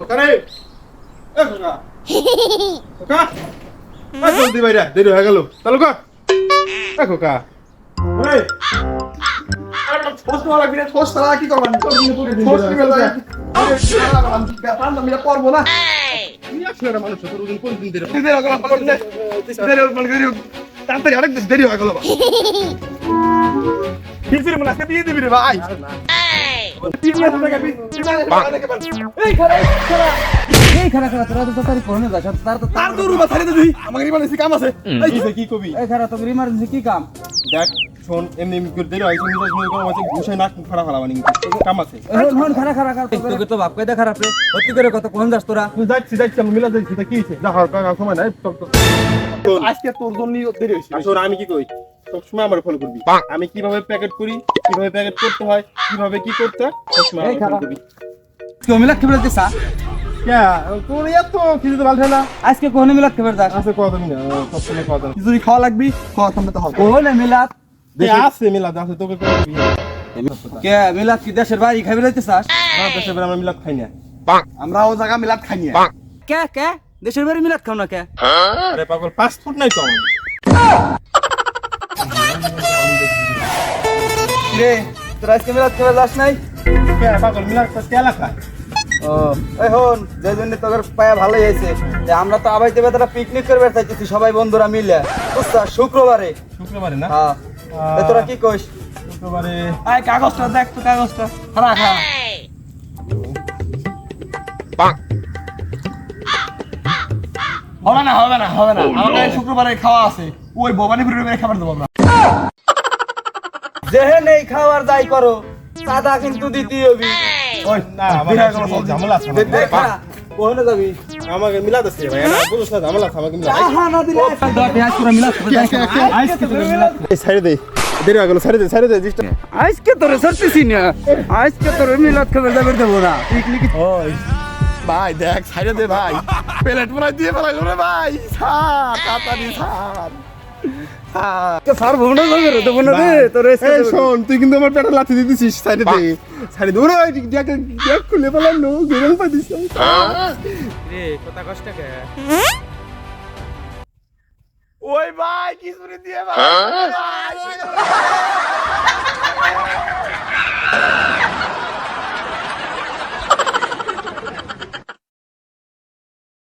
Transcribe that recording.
খোকা রে এ খোকা। খোকা। আ জলদি বাইরে আয়, দেরি হয়ে গেল। তাহলে খোকা। এ খোকা। ওরে। তাড়াতাড়ি দেরি হয়ে গেল। ভাই। কি কাম দেখ কাম আছে এখন হন খারা খারা তো বাপ কইদা খারাপ রে সত্যি করে কত কোন যাস তোরা আমি মিলা কি হয়েছে যা হর কাকা সময় নাই আজকে আমি কি কই সবসময় আমার ফলো করবি। আমি কীভাবে প্যাকেট করি কীভাবে প্যাকেট করতে হয় কীভাবে কি করতে হয় সবসময় আমার ফলো করবি। কেউ মিলাত খেবে দিছা ক্যা তোর এত কিছু তো ভালো না আজকে কোনে মিলাত খেবে যাস আছে কথা না সবসময় কথা যদি খাওয়া লাগবি খাওয়া সামনে তো হবে। কোনে মিলাত আছে মিলাদ আছে তোকে কে মিলাত কি দেশের বাড়ি খাবে দিতে চাস না দেশে বের আমরা মিলাদ খাই না। আমরা ও জায়গা মিলাদ খাই নিয়ে কে কে? দেশের বাড়ি মিলাত খাও না কে? আরে পাগল পাসপোর্ট নাই তো রে তোরা আজকে মিলাত খেবে যাস নাই? পাগল মিলাদ ও এই যে জন্য তোর পায়া ভালোই হয়েছে। আমরা তো আবাই দেবে তারা পিকনিক করবে চাইতেছি সবাই বন্ধুরা মিলে। বুঝছা শুক্রবারে। শুক্রবারে না? হ্যাঁ। তোরা কি কইস? শুক্রবারে আয় কাগজটা দেখ তো কাগজটা। খারা খা হবে না হবে না হবে না। আমাদের শুক্রবারে খাওয়া আছে। ওই ভবানীপুরের মেয়ে খাবার দেবো আমরা। যেহে নেই খাওয়ার যাই করো সাদা কিন্তু দিতে হবে ওই না আমার কোনো ঝামেলা আছে যাবি? আমাকে আছে ভাই। না বুঝছ না ঝামেলা আমাকে মিলাদ আহা না দিলে আজ পুরো মিলাত করে যাই আজকে তোরে মিলাত এই সাইডে দে। দেরি হয়ে গেল সাইডে দে সাইডে দে জিস্ট আজকে তোরে সরতেছি না। আজকে তোরে মিলাত খাবে যাবে দেবো না। পিকনিক ওই ভাই দেখ সাইডে দে ভাই। প্লেট মনে দিয়ে ফেলাই রে ভাই। সার তাড়াতাড়ি সার ভুবনে যাবে রে তোরে এই শোন তুই কিন্তু আমার পেটে লাথি দিয়ে দিছিস সাইডে দে সাইডে দে। ওরে দেখ দেখ খুলে নো গেরম রে কথা কষ্ট কে? ওই ভাই কি শুনে দিয়ে ভাই